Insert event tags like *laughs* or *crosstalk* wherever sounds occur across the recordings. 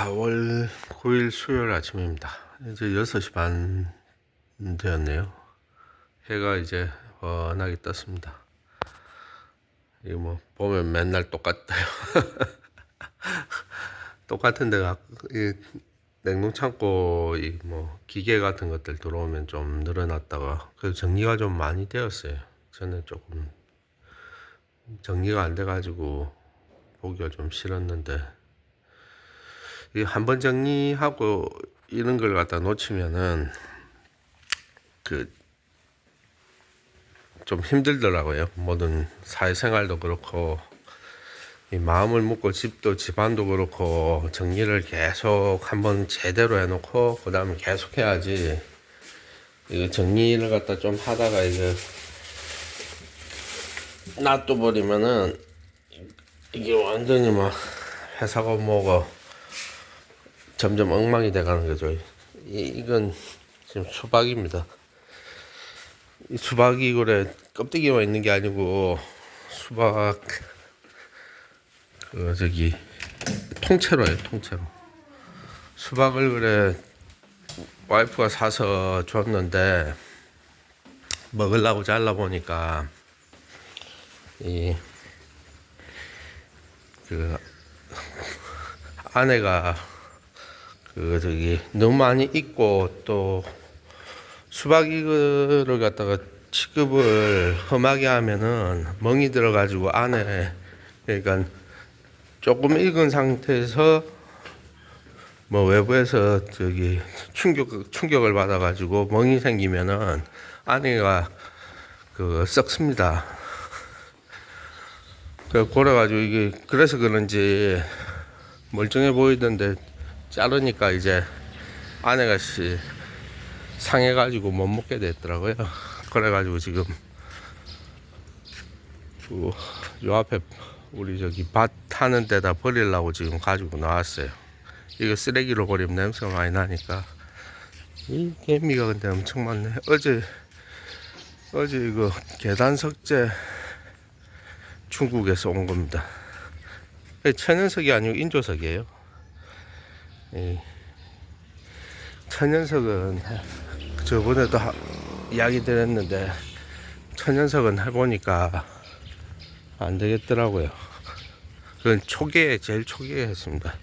4월 9일 수요일 아침입니다. 이제 6시 반 되었네요. 해가 이제 환하게 떴습니다. 이거 뭐 보면 맨날 똑같아요. *laughs* 똑같은 데가 이 냉동 창고 이 뭐 기계 같은 것들 들어오면 좀 늘어났다가 그래도 정리가 좀 많이 되었어요. 저는 조금 정리가 안 돼가지고 보기가 좀 싫었는데 이 한 번 정리하고 이런 걸 갖다 놓치면은 그 좀 힘들더라고요. 모든 사회생활도 그렇고 이 마음을 먹고 집도 집안도 그렇고 정리를 계속 한번 제대로 해놓고 그 다음에 계속 해야지 이거 정리를 갖다 좀 하다가 이거 놔둬 버리면은 이게 완전히 막 회사가 뭐고 점점 엉망이 돼가는 거죠. 이, 이건 지금 수박입니다. 이 수박이 그래 껍데기만 있는 게 아니고 수박 그 저기 통째로예요 통째로 수박을 그래 와이프가 사서 줬는데 먹으려고 잘라 보니까 이 그 아내가 그 저기 너무 많이 익고 또 수박 이거를 갖다가 취급을 험하게 하면은 멍이 들어가지고 안에 그러니까 조금 익은 상태에서 뭐 외부에서 저기 충격 충격을 받아가지고 멍이 생기면은 안에가 그 썩습니다. 그 그래가지고 이게 그래서 그런지 멀쩡해 보이던데 자르니까 이제 아내가 씨 상해가지고 못 먹게 됐더라고요. 그래가지고 지금 그 요 앞에 우리 저기 밭 하는 데다 버리려고 지금 가지고 나왔어요. 이거 쓰레기로 버리면 냄새가 많이 나니까 이 개미가 근데 엄청 많네. 어제 어제 이거 계단 석재 중국에서 온 겁니다. 천연석이 아니고 인조석이에요. 이 천연석은 저번에도 하- 이야기 드렸는데 천연석은 해보니까 안 되겠더라고요. 그건 초기에 제일 초기에 했습니다.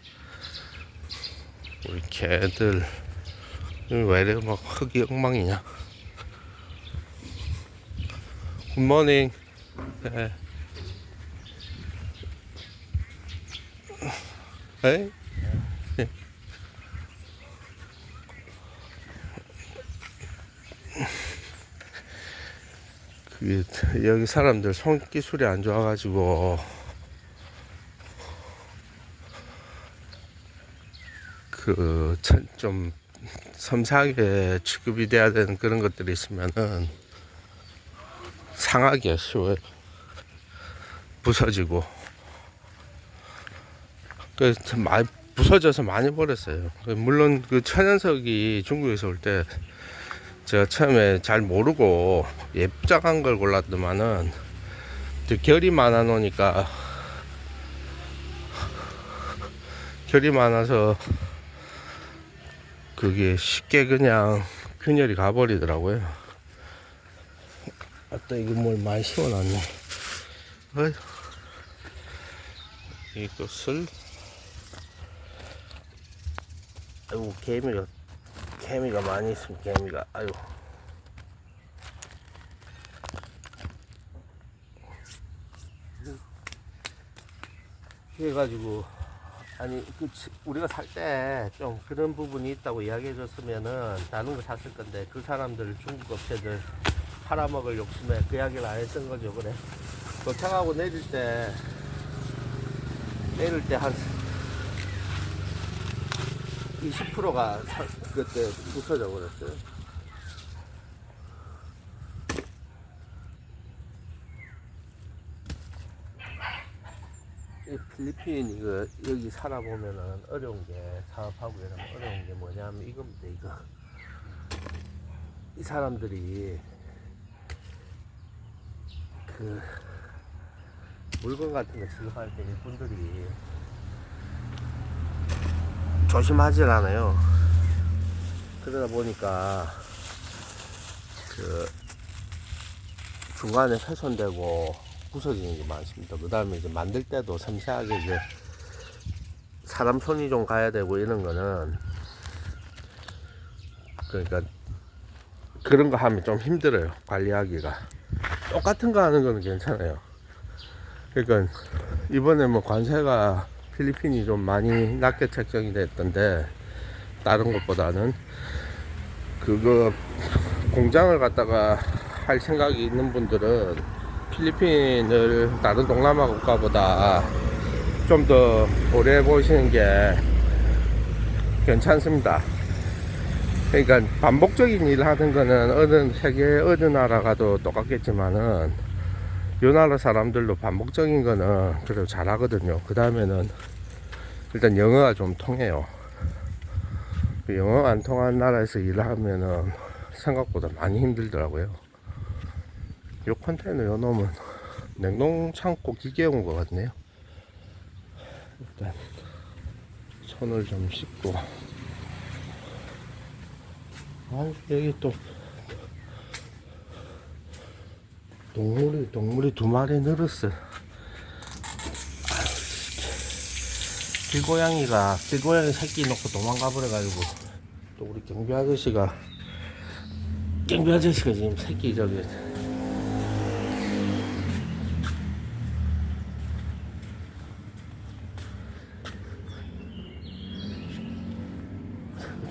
우리 개들 왜 이래 막 흙이 엉망이냐? 굿모닝. 네. 에 그게 *laughs* 여기 사람들 손기술이 안 좋아가지고 그 좀 섬세하게 취급이 돼야 되는 그런 것들이 있으면은 상하기가 쉬워요. 부서지고 그래서 많이 부서져서 많이 버렸어요. 물론 그 천연석이 중국에서 올때 제가 처음에 잘 모르고 예쁘장한 걸 골랐더만은 저 결이 많아 놓으니까 결이 많아서 그게 쉽게 그냥 균열이 가버리더라고요. 아따 이거 뭘 많이 심어놨네. 어휴. 이것을 아이고 개미가 개미가 많이 있으면 개미가 아유 그래가지고 아니 그 치- 우리가 살 때 좀 그런 부분이 있다고 이야기해 줬으면은 다른 거 샀을 건데 그 사람들 중국 업체들 팔아먹을 욕심에 그 이야기를 안 했던 거죠 그래. 도착하고 내릴 때 내릴 때한 20%가 그때 부서져 버렸어요. 이 필리핀 이거 여기 살아보면은 어려운 게 사업하고 이러면 어려운 게 뭐냐면 이겁니다 이거 이 사람들이 그 물건 같은 거 지급할 때 이분들이 조심하질 않아요. 그러다 보니까 그 중간에 훼손되고 부서지는 게 많습니다. 그 다음에 이제 만들 때도 섬세하게 이제 사람 손이 좀 가야 되고 이런 거는 그러니까 그런 거 하면 좀 힘들어요 관리하기가 똑같은 거 하는 거는 괜찮아요 그러니까 이번에 뭐 관세가 필리핀이 좀 많이 낮게 책정이 됐던데 다른 것보다는 그거 공장을 갖다가 할 생각이 있는 분들은 필리핀을 다른 동남아 국가보다 좀 더 오래 보시는 게 괜찮습니다. 그러니까 반복적인 일을 하는 거는 어느 세계 어느 나라 가도 똑같겠지만은 요 나라 사람들도 반복적인 거는 그래도 잘하거든요. 그 다음에는 일단 영어가 좀 통해요. 그 영어 안 통한 나라에서 일을 하면은 생각보다 많이 힘들더라고요. 요 컨테이너 요 놈은 냉동 창고 기계 온 것 같네요. 일단 손을 좀 씻고 아 여기 또 동물이 동물이 두 마리 늘었어. 길고양이가 길고양이 새끼 놓고 도망가 버려가지고 또 우리 경비 아저씨가 경비 아저씨가 지금 새끼 저기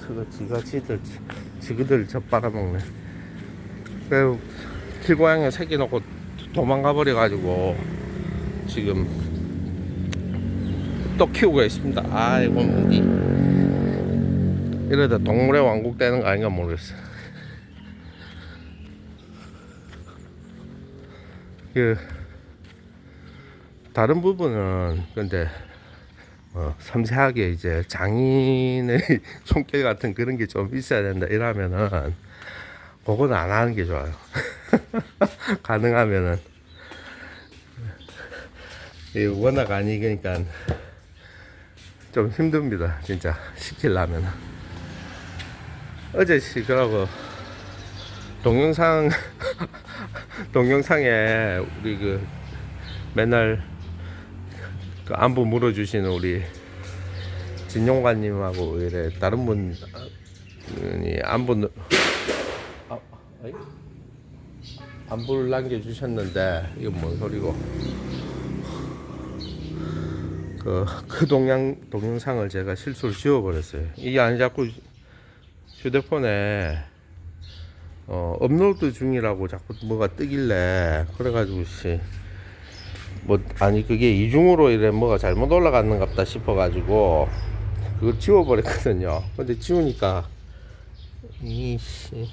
그거 지가 지들 지그들 젖 빨아먹네. 그 길고양이 새끼 놓고 도망가 버려 가지고 지금 또 키우고 있습니다. 아이고 뭐니 이러다 동물의 왕국 되는 거 아닌가 모르겠어. 그 다른 부분은 근데 어, 섬세하게 이제 장인의 *laughs* 손길 같은 그런 게 좀 있어야 된다 이러면은 그거는 안 하는 게 좋아요. *laughs* *laughs* 가능하면은 이 워낙 아니니까 좀 힘듭니다. 진짜 시키려면 어제 시 그러고 동영상 *laughs* 동영상에 우리 그 맨날 그 안부 물어주시는 우리 진용관님하고 이래 다른 분이 안부 아, 어이? 안부를 남겨주셨는데 이건 뭔 소리고. 그, 그 동영, 동영상을 제가 실수로 지워버렸어요. 이게 아니 자꾸 휴대폰에 어, 업로드 중이라고 자꾸 뭐가 뜨길래 그래가지고 씨, 뭐 아니 그게 이중으로 이래 뭐가 잘못 올라갔는갑다 싶어가지고 그걸 지워버렸거든요. 근데 지우니까 이씨.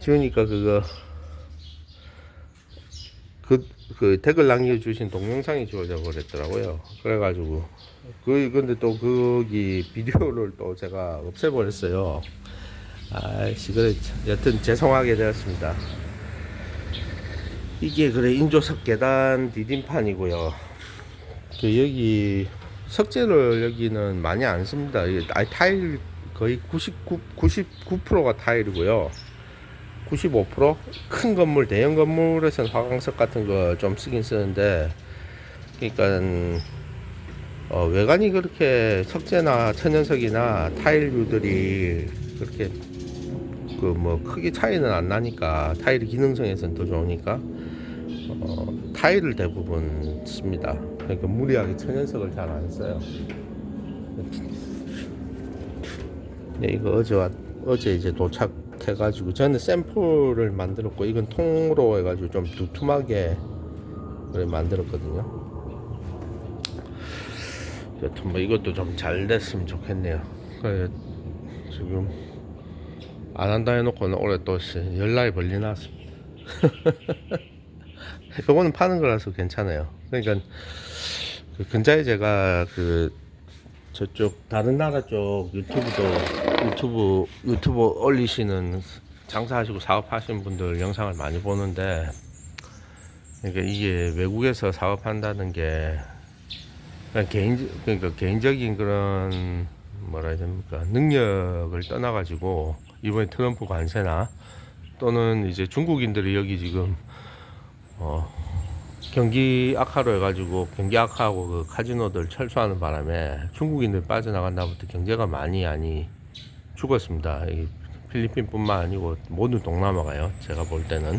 지우니까 그거 그, 그 댓글 남겨주신 동영상이 지워져 버렸더라고요 그래가지고 그 근데 또 거기 비디오를 또 제가 없애버렸어요 아이씨 그래 여튼 죄송하게 되었습니다 이게 그래 인조석 계단 디딤판이고요. 그 여기 석재를 여기는 많이 안 씁니다. 이게 타일 거의 99 99%가 타일이고요. 95%큰 건물 대형 건물에서는 화강석 같은 거 좀 쓰긴 쓰는데 그러니까 어, 외관이 그렇게 석재나 천연석이나 타일류들이 그렇게 그 뭐 크게 차이는 안 나니까 타일의 기능성에서는 더 좋으니까 어, 타일을 대부분 씁니다. 그러니까 무리하게 천연석을 잘 안 써요. 네, 이거 어제 왔, 어제 이제 도착 해가지고 저는 샘플을 만들었고 이건 통으로 해가지고 좀 두툼하게 만들었거든요. 여튼 뭐 이것도 좀 잘 됐으면 좋겠네요. 그래 지금 안 한다 해놓고는 올해 또 씨, 열나게 벌리 나왔습니다. *laughs* 요거는 파는 거라서 괜찮아요. 그러니까 그 근자에 제가 그 저쪽 다른 나라 쪽 유튜브도 유튜브 유튜브 올리시는 장사하시고 사업하시는 분들 영상을 많이 보는데 그러니까 이게 외국에서 사업한다는 게 그냥 개인 그러니까 개인적인 그런 뭐라 해야 됩니까? 능력을 떠나 가지고 이번에 트럼프 관세나 또는 이제 중국인들이 여기 지금 어 경기 악화로 해가지고 경기 악화하고 그 카지노들 철수하는 바람에 중국인들 빠져나간다부터 경제가 많이 많이 죽었습니다. 이 필리핀뿐만 아니고 모든 동남아가요. 제가 볼 때는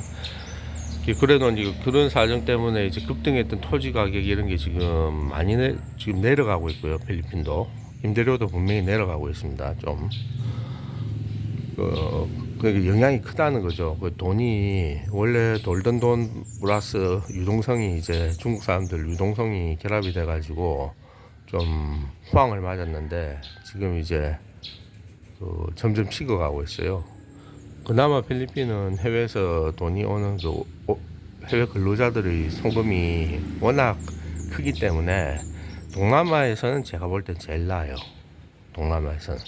그래도 이제 그런 사정 때문에 이제 급등했던 토지 가격 이런 게 지금 많이 내, 지금 내려가고 있고요. 필리핀도 임대료도 분명히 내려가고 있습니다. 좀 그, 그 영향이 크다는 거죠. 그 돈이 원래 돌던 돈 플러스 유동성이 이제 중국 사람들 유동성이 결합이 돼가지고 좀 호황을 맞았는데 지금 이제 그 점점 식어가고 있어요. 그나마 필리핀은 해외에서 돈이 오는 그 오- 해외 근로자들의 송금이 워낙 크기 때문에 동남아에서는 제가 볼땐 제일 나아요. 동남아에서는.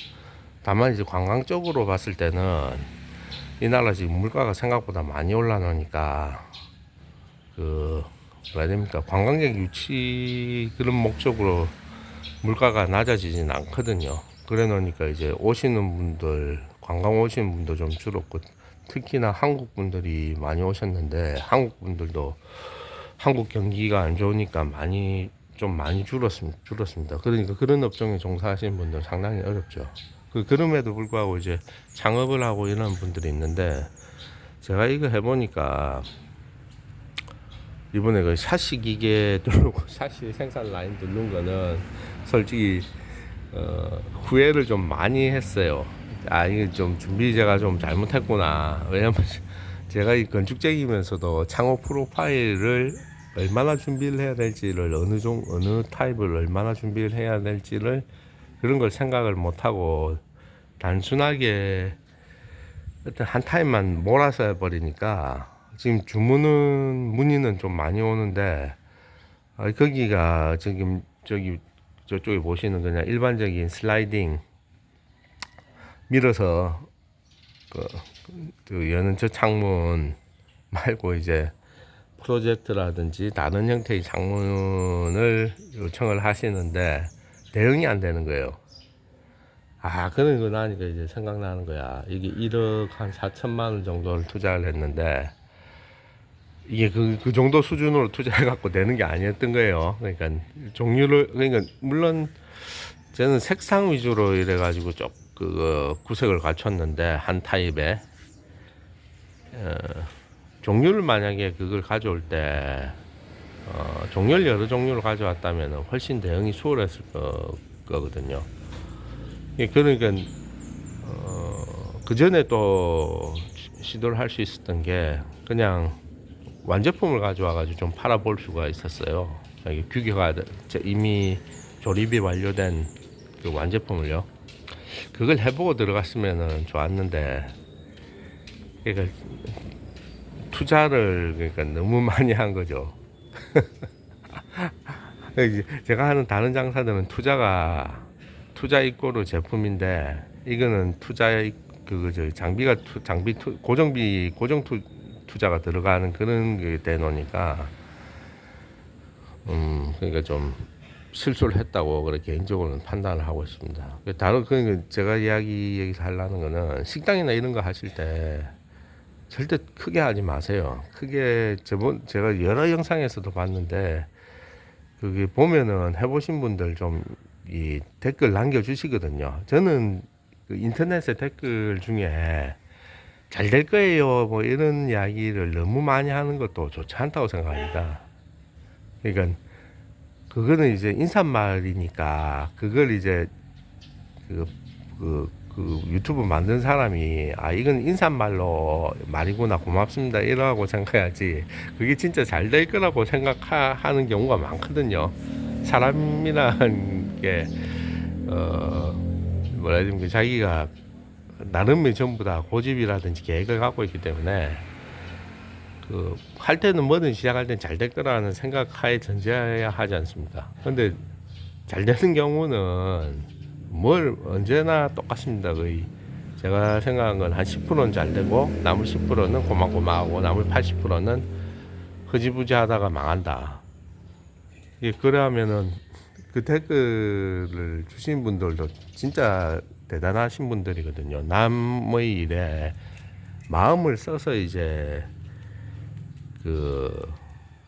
다만 이제 관광적으로 봤을 때는 이 나라 지금 물가가 생각보다 많이 올라놓으니까 그 뭐라 해야 됩니까 관광객 유치 그런 목적으로 물가가 낮아지진 않거든요. 그래 놓으니까 이제 오시는 분들 관광 오시는 분도 좀 줄었고 특히나 한국 분들이 많이 오셨는데 한국 분들도 한국 경기가 안 좋으니까 많이 좀 많이 줄었습니다. 줄었습니다. 그러니까 그런 업종에 종사하시는 분들 상당히 어렵죠. 그 그럼에도 불구하고 이제 창업을 하고 이런 분들이 있는데 제가 이거 해보니까 이번에 그 샤시 기계 *laughs* 누르고 샤시 생산 라인 누른 거는 솔직히 어, 후회를 좀 많이 했어요. 아 이게 좀 준비 제가 좀 잘못했구나. 왜냐면 *laughs* 제가 이 건축쟁이면서도 창업 프로파일을 얼마나 준비를 해야 될지를 어느 종 어느 타입을 얼마나 준비를 해야 될지를 그런 걸 생각을 못 하고 단순하게 어떤 한 타입만 몰아서 해버리니까 지금 주문은 문의는 좀 많이 오는데 아, 거기가 지금 저기 저쪽에 보시는 그냥 일반적인 슬라이딩 밀어서 그, 그 여는 저 창문 *laughs* 말고 이제 프로젝트라든지 다른 형태의 창문을 요청을 하시는데 대응이 안 되는 거예요. 아, 그런 거 나니까 이제 생각나는 거야. 이게 1억 한 4천만 원 정도를 투자를 했는데 이게 그, 그 정도 수준으로 투자해갖고 되는 게 아니었던 거예요. 그러니까 종류를, 그러니까 물론 저는 색상 위주로 이래가지고 쭉그 구색을 갖췄는데 한 타입에 어, 종류를 만약에 그걸 가져올 때 어, 종류를 여러 종류를 가져왔다면 훨씬 대응이 수월했을 거, 거거든요. 예, 그러니까 어, 그 전에 또 시- 시도를 할 수 있었던 게 그냥 완제품을 가져와가지고 좀 팔아볼 수가 있었어요. 여기 규격화 제- 이미 조립이 완료된 그 완제품을요. 그걸 해보고 들어갔으면은 좋았는데 그러니까 투자를 그러니까 너무 *laughs* 많이 한 거죠. *laughs* 이제 제가 하는 다른 장사들은 투자가 투자 입고로 제품인데 이거는 투자 그저 장비가 투, 장비 투, 고정비 고정 투, 투자가 들어가는 그런 게 되노니까 음 그러니까 좀 실수를 했다고 그렇게 개인적으로는 판단을 하고 있습니다. 그 다른 그러니까 제가 이야기 여기서 하려는 거는 식당이나 이런 거 하실 때 절대 크게 하지 마세요. 크게 저번 제가 여러 영상에서도 봤는데 그게 보면은 해보신 분들 좀 이 댓글 남겨주시거든요. 저는 그 인터넷에 댓글 중에 잘 될 거예요 뭐 이런 이야기를 너무 많이 하는 것도 좋지 않다고 생각합니다. 그러니까 그거는 이제 인사말이니까 그걸 이제 그, 그, 그 유튜브 만든 사람이 아 이건 인사말로 말이구나 고맙습니다 이러고 생각해야지 그게 진짜 잘 될 거라고 생각하는 경우가 많거든요 사람이라는 게 어, 뭐라 해야 됩니까 자기가 나름의 전부 다 고집이라든지 계획을 갖고 있기 때문에 그 할 때는 뭐든 시작할 땐 잘 될 거라는 생각하에 전제해야 하지 않습니까? 근데 잘 되는 경우는 뭘 언제나 똑같습니다. 거의 제가 생각한 건 한 10%는 잘 되고 나머지 10%는 고만고만하고 나머지 80%는 흐지부지 하다가 망한다. 이게 그러면은 그그 댓글을 주신 분들도 진짜 대단하신 분들이거든요. 남의 일에 마음을 써서 이제 그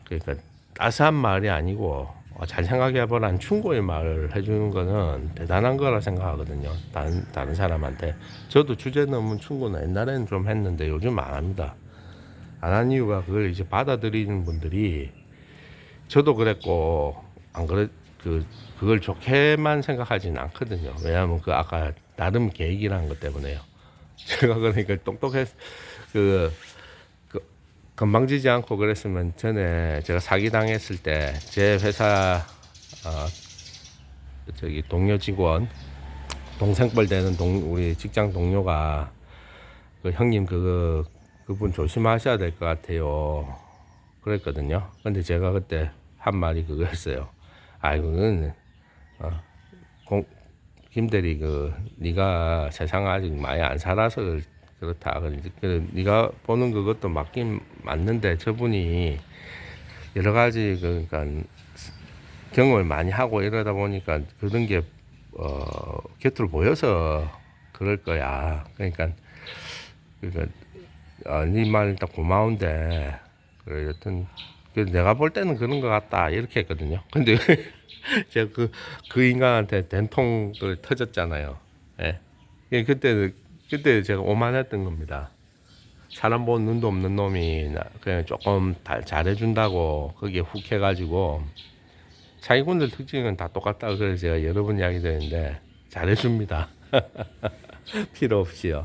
그러니까 따스한 말이 아니고 어, 잘 생각해보란 충고의 말을 해주는 거는 대단한 거라 생각하거든요. 다른 다른 사람한테 저도 주제 넘은 충고는 옛날에는 좀 했는데 요즘 안 합니다. 안 한 이유가 그걸 이제 받아들이는 분들이 저도 그랬고 안 그래 그 그걸 좋게만 생각하지는 않거든요. 왜냐하면 그 아까 나름 계획이라는 것 때문에요. *laughs* 제가 그러니까 똑똑했 그, 그 건방지지 않고 그랬으면 전에 제가 사기 당했을 때 제 회사 어, 저기 동료 직원 동생뻘 되는 동 우리 직장 동료가 그 형님 그거 그분 조심하셔야 될 것 같아요. 그랬거든요. 근데 제가 그때 한 말이 그거였어요. 아이고, 그건 어, 공, 김대리 그 네가 세상 아직 많이 안 살아서 그렇다. 그, 그 네가 보는 그것도 맞긴 맞는데 저분이 여러 가지 그, 그러니까 경험을 많이 하고 이러다 보니까 그런 게 어, 곁으로 보여서 그럴 거야. 그러니까 그러니까 아, 네말 일단 고마운데 그래 여튼 그 내가 볼 때는 그런 것 같다 이렇게 했거든요. 근데 *laughs* 제가 그, 그 인간한테 된통을 터졌잖아요. 예. 예, 그때 그때 제가 오만했던 겁니다. 사람 본 눈도 없는 놈이 나- 그냥 조금 다- 잘해준다고 거기에 훅 해가지고 자기군들 특징은 다 똑같다 그래서 제가 여러 번 이야기 드렸는데 잘해줍니다. *laughs* 필요 없이요.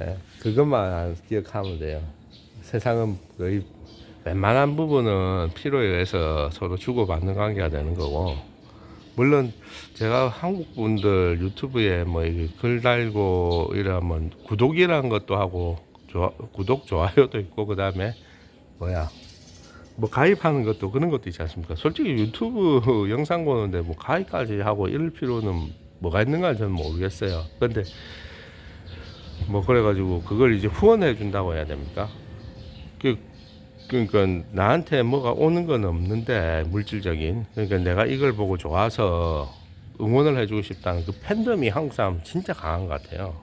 예, 그것만 기억하면 돼요. 세상은 거의 웬만한 부분은 필요에 의해서 서로 주고받는 관계가 되는 거고, 물론 제가 한국 분들 유튜브에 뭐 글 달고 이러면 구독이라는 것도 하고, 좋아, 구독, 좋아요도 있고, 그 다음에 뭐야, 뭐 가입하는 것도 그런 것도 있지 않습니까? 솔직히 유튜브 *laughs* 영상 보는데 뭐 가입까지 하고 이럴 필요는 뭐가 있는가 저는 모르겠어요. 근데 뭐 그래가지고 그걸 이제 후원해 준다고 해야 됩니까? 그 그러니까 나한테 뭐가 오는 건 없는데 물질적인 그러니까 내가 이걸 보고 좋아서 응원을 해주고 싶다는 그 팬덤이 한국 사람 진짜 강한 것 같아요.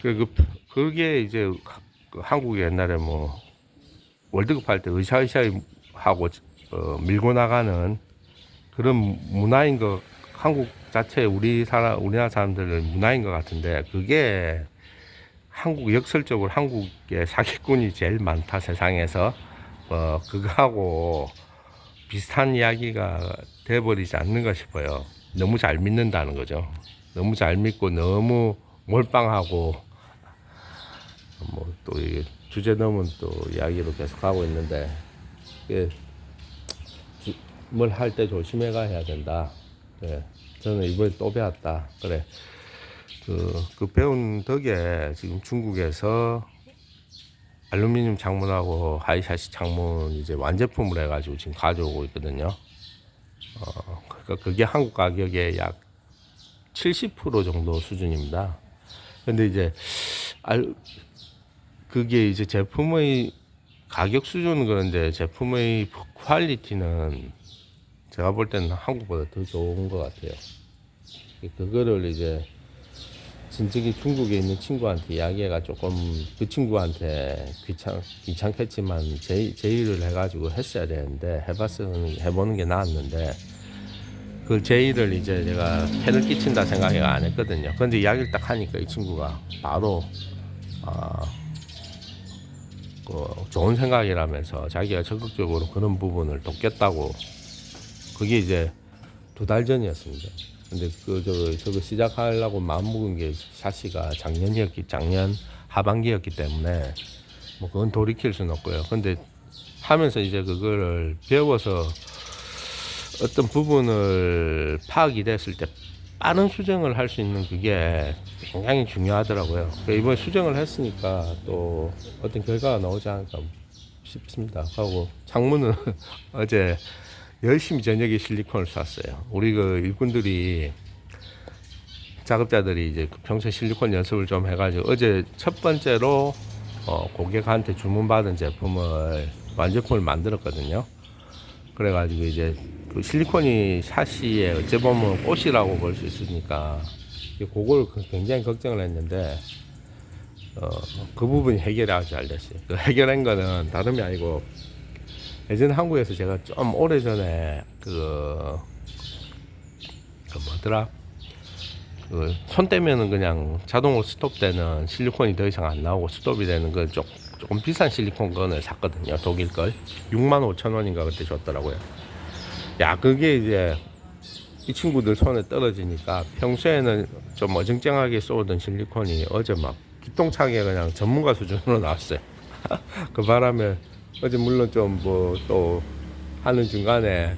그, 그 그게 이제 그 한국이 옛날에 뭐 월드컵 할 때 으쌰으쌰 하고 어, 밀고 나가는 그런 문화인 거 한국 자체 우리 사람 우리나라 사람들은 문화인 것 같은데 그게 한국 역설적으로 한국의 사기꾼이 제일 많다 세상에서 어 그거하고 비슷한 이야기가 돼버리지 않는가 싶어요. 너무 잘 믿는다는 거죠. 너무 잘 믿고 너무 몰빵하고 뭐 또 주제 넘은 또 이야기로 계속 하고 있는데 뭘 할 때 조심해가 해야 된다. 그래. 저는 이번에 또 배웠다. 그래. 그, 그 배운 덕에 지금 중국에서 알루미늄 창문하고 하이샤시 창문 이제 완제품을 해가지고 지금 가져오고 있거든요. 어, 그러니까 그게 한국 가격의 약 70% 정도 수준입니다. 근데 이제 알, 그게 이제 제품의 가격 수준은 그런데 제품의 퀄리티는 제가 볼 때는 한국보다 더 좋은 것 같아요. 그거를 이제 진즉이 중국에 있는 친구한테 이야기가 조금 그 친구한테 귀찮 귀찮겠지만 제, 제의를 해가지고 했어야 되는데 해봤으면 해보는 게 나았는데 그 제의를 이제 제가 폐를 끼친다 생각이 안 했거든요. 근데 이야기를 딱 하니까 이 친구가 바로 아, 그 좋은 생각이라면서 자기가 적극적으로 그런 부분을 돕겠다고 그게 이제 두 달 전이었습니다. 근데 그 저거 저거 시작하려고 마음먹은 게 샤시가 작년이었기 작년 하반기였기 때문에 뭐 그건 돌이킬 수는 없고요. 근데 하면서 이제 그거를 배워서 어떤 부분을 파악이 됐을 때 빠른 수정을 할 수 있는 그게 굉장히 중요하더라고요. 그러니까 이번에 수정을 했으니까 또 어떤 결과가 나오지 않을까 싶습니다. 하고 창문은 *laughs* 어제 열심히 저녁에 실리콘을 쐈어요. 우리 그 일꾼들이 작업자들이 이제 그 평소 실리콘 연습을 좀 해가지고 어제 첫 번째로 어, 고객한테 주문받은 제품을 완제품을 만들었거든요. 그래가지고 이제 그 실리콘이 샤시에 어찌 보면 꽃이라고 볼 수 있으니까 이 그걸 그- 굉장히 걱정을 했는데 어, 그 부분이 해결이 아주 잘 됐어요. 그 해결한 거는 다름이 아니고 예전에 한국에서 제가 좀 오래 전에 그, 그 뭐더라 그 손 떼면은 그냥 자동으로 스톱되는 실리콘이 더 이상 안 나오고 스톱이 되는 그 조, 조금 비싼 실리콘 건을 샀거든요. 독일 걸 6만 5천 원인가 그때 줬더라고요. 야 그게 이제 이 친구들 손에 떨어지니까 평소에는 좀 어정쩡하게 쏘던 실리콘이 어제 막 기똥차게 그냥 전문가 수준으로 나왔어요. *laughs* 그 바람에 어제 물론 좀 뭐 또 하는 중간에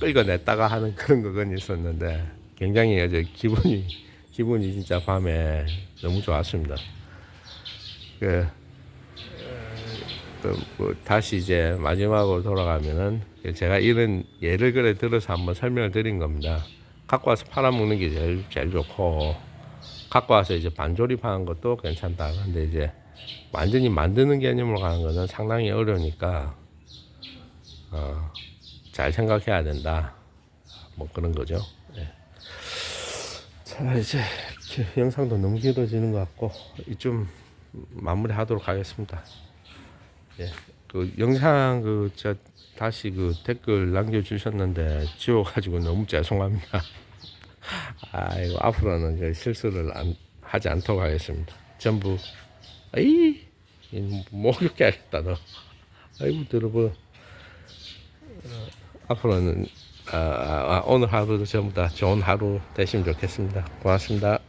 끌어냈다가 하는 그런 거건 있었는데 굉장히 어제 기분이 기분이 진짜 밤에 너무 좋았습니다. 그, 또뭐 다시 이제 마지막으로 돌아가면은 제가 이런 예를 그래 들어서 한번 설명을 드린 겁니다. 갖고 와서 팔아먹는 게 제일 제일 좋고 갖고 와서 이제 반조립하는 것도 괜찮다. 근데 이제 완전히 만드는 개념으로 가는 거는 상당히 어려우니까 어, 잘 생각해야 된다. 뭐 그런 거죠. 예. 자 이제 기- 영상도 너무 길어지는 것 같고 이쯤 마무리하도록 하겠습니다. 예. 그 영상 그 저 다시 그 댓글 남겨주셨는데 지워가지고 너무 죄송합니다. *laughs* 아이고 앞으로는 그 실수를 안, 하지 않도록 하겠습니다. 전부 아이 이 목욕해 야겠다 너. 아이고 들어보. 어, 앞으로는 아, 아, 아, 오늘 하루도 전부 다 좋은 하루 되시면 좋겠습니다. 고맙습니다.